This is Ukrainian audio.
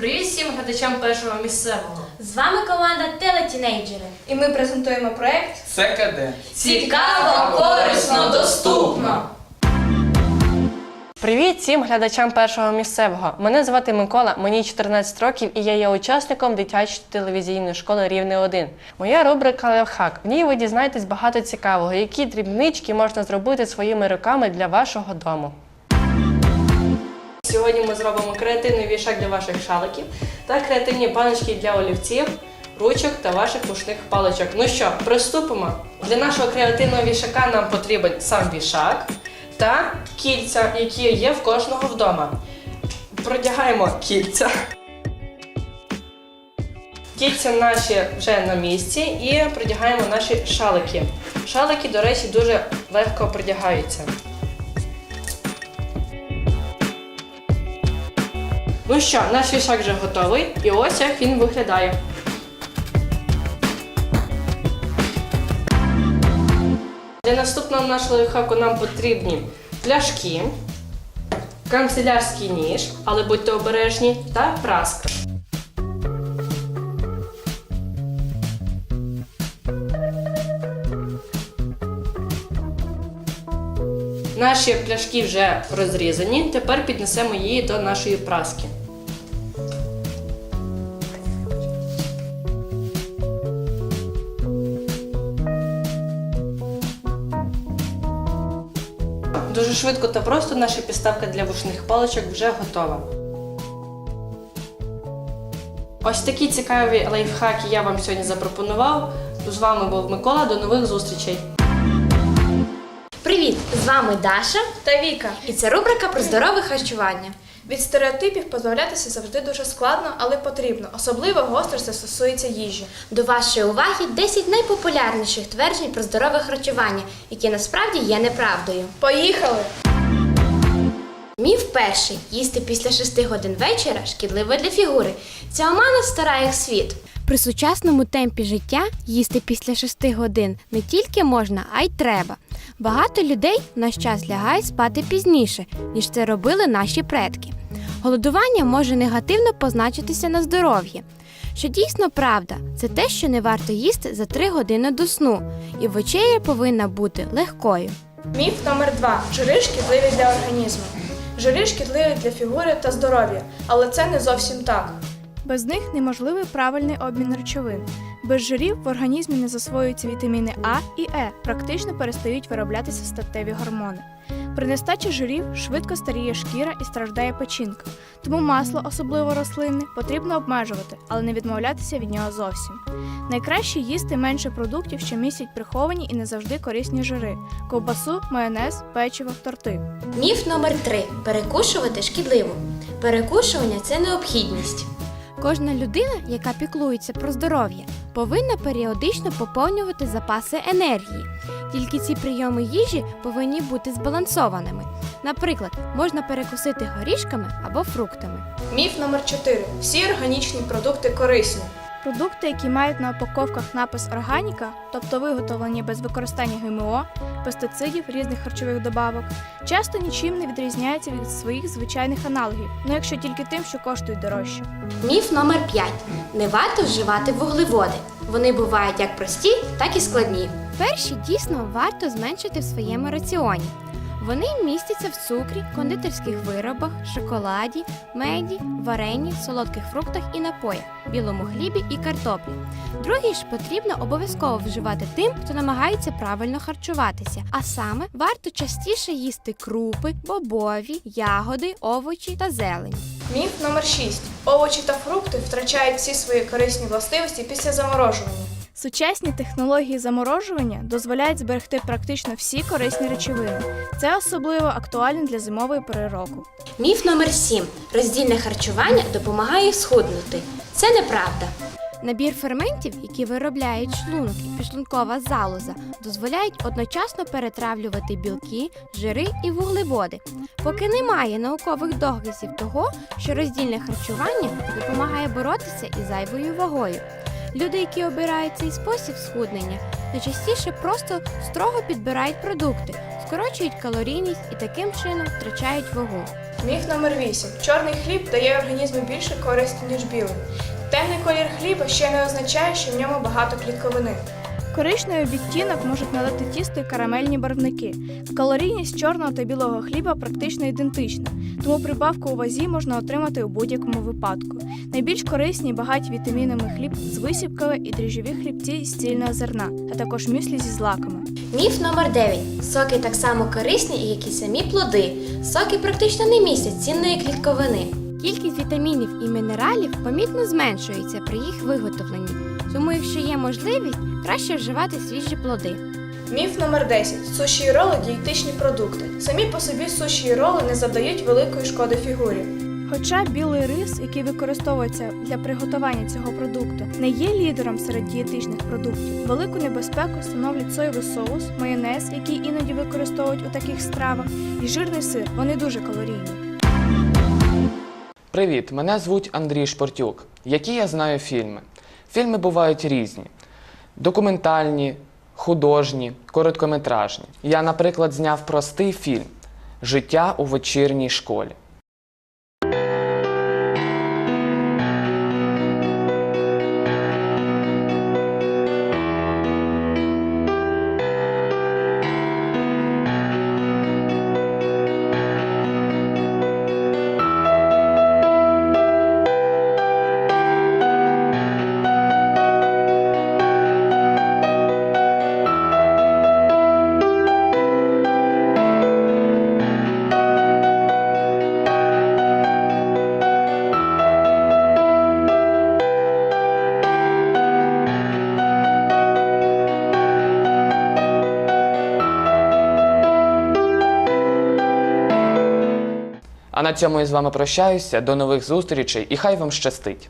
Привіт всім глядачам першого місцевого. З вами команда Телетінейджери. І ми презентуємо проект ЦКД. Цікаво, корисно, доступно. Привіт всім глядачам першого місцевого. Мене звати Микола, мені 14 років і я є учасником дитячої телевізійної школи Рівне 1. Моя рубрика Левхак. В ній ви дізнаєтесь багато цікавого, які дрібнички можна зробити своїми руками для вашого дому. Сьогодні ми зробимо креативний вішак для ваших шаликів та креативні баночки для олівців, ручок та ваших рушних паличок. Ну що, приступимо. Для нашого креативного вішака нам потрібен сам вішак та кільця, які є в кожного вдома. Продягаємо кільця. Кільця наші вже на місці і продягаємо наші шалики. Шалики, до речі, дуже легко продягаються. Ну що, наш вішак вже готовий, і ось як він виглядає. Для наступного нашого лайфхаку нам потрібні пляшки, канцелярський ніж, але будьте обережні, та праска. Наші пляшки вже розрізані. Тепер піднесемо її до нашої праски. Дуже швидко та просто наша підставка для вушних паличок вже готова. Ось такі цікаві лайфхаки я вам сьогодні запропонував. З вами був Микола. До нових зустрічей! Привіт! З вами Даша. та Віка. І це рубрика про здорове харчування. Від стереотипів позбавлятися завжди дуже складно, але потрібно. Особливо гостро це стосується їжі. До вашої уваги 10 найпопулярніших тверджень про здорове харчування, які насправді є неправдою. Поїхали! Міф перший їсти після 6 годин вечора шкідливо для фігури. Ця омана стара як світ. При сучасному темпі життя їсти після 6 годин не тільки можна, а й треба. Багато людей в наш час лягають спати пізніше, ніж це робили наші предки. Голодування може негативно позначитися на здоров'ї. Що дійсно правда, це те, що не варто їсти за 3 години до сну, і вечеря повинна бути легкою. Міф номер два. Жири шкідливі для організму. Жири шкідливі для фігури та здоров'я, але це не зовсім так. Без них неможливий правильний обмін речовин. Без жирів в організмі не засвоюються вітаміни А і Е, практично перестають вироблятися статеві гормони. При нестачі жирів швидко старіє шкіра і страждає печінка. Тому масло, особливо рослинне, потрібно обмежувати, але не відмовлятися від нього зовсім. Найкраще їсти менше продуктів, що містять приховані і не завжди корисні жири: ковбасу, майонез, печиво, торти. Міф номер 3 перекушувати шкідливо. Перекушування це необхідність. Кожна людина, яка піклується про здоров'я, повинна періодично поповнювати запаси енергії. Тільки ці прийоми їжі повинні бути збалансованими. Наприклад, можна перекусити горішками або фруктами. Міф номер 4. Всі органічні продукти корисні. Продукти, які мають на упаковках напис органіка, тобто виготовлені без використання ГМО, пестицидів, різних харчових добавок, часто нічим не відрізняються від своїх звичайних аналогів, ну якщо тільки тим, що коштують дорожче. Міф номер 5 не варто вживати вуглеводи. Вони бувають як прості, так і складні. Перші дійсно варто зменшити в своєму раціоні. Вони містяться в цукрі, кондитерських виробах, шоколаді, меді, варенні, солодких фруктах і напоях, білому хлібі і картоплі. Другі ж потрібно обов'язково вживати тим, хто намагається правильно харчуватися. А саме варто частіше їсти крупи, бобові, ягоди, овочі та зелень. Міф номер 6. Овочі та фрукти втрачають всі свої корисні властивості після заморожування. Сучасні технології заморожування дозволяють зберегти практично всі корисні речовини. Це особливо актуально для зимової пори року. Міф номер 7 роздільне харчування допомагає схуднути. Це неправда. Набір ферментів, які виробляють шлунок і підшлункова залоза, дозволяють одночасно перетравлювати білки, жири і вуглеводи. Поки немає наукових доказів того, що роздільне харчування допомагає боротися із зайвою вагою. Люди, які обирають цей спосіб схуднення, найчастіше просто строго підбирають продукти, скорочують калорійність і таким чином втрачають вагу. Міф номер 8. Чорний хліб дає організму більше користі, ніж білий. Темний колір хліба ще не означає, що в ньому багато клітковини. Коричневий відтінок можуть надати тісту і карамельні барвники. Калорійність чорного та білого хліба практично ідентична, тому прибавку у вазі можна отримати у будь-якому випадку. Найбільш корисні і багаті вітамінами хліб з висівками і дріжджові хлібці з цільного зерна, а також мюслі зі злаками. Міф номер 9. Соки так само корисні, як і самі плоди. Соки практично не містять цінної клітковини. Кількість вітамінів і мінералів помітно зменшується при їх виготовленні, тому, якщо є можливість, краще вживати свіжі плоди. Міф номер 10. Суші і роли дієтичні продукти. Самі по собі суші і роли не завдають великої шкоди фігурі. Хоча білий рис, який використовується для приготування цього продукту, не є лідером серед дієтичних продуктів, велику небезпеку становлять соєвий соус, майонез, який іноді використовують у таких стравах, і жирний сир. Вони дуже калорійні. Привіт, мене звуть Андрій Шпортюк. Які я знаю фільми? Фільми бувають різні: документальні, художні, короткометражні. Я, наприклад, зняв простий фільм Життя у вечірній школі. А на цьому я з вами прощаюся. До нових зустрічей і хай вам щастить!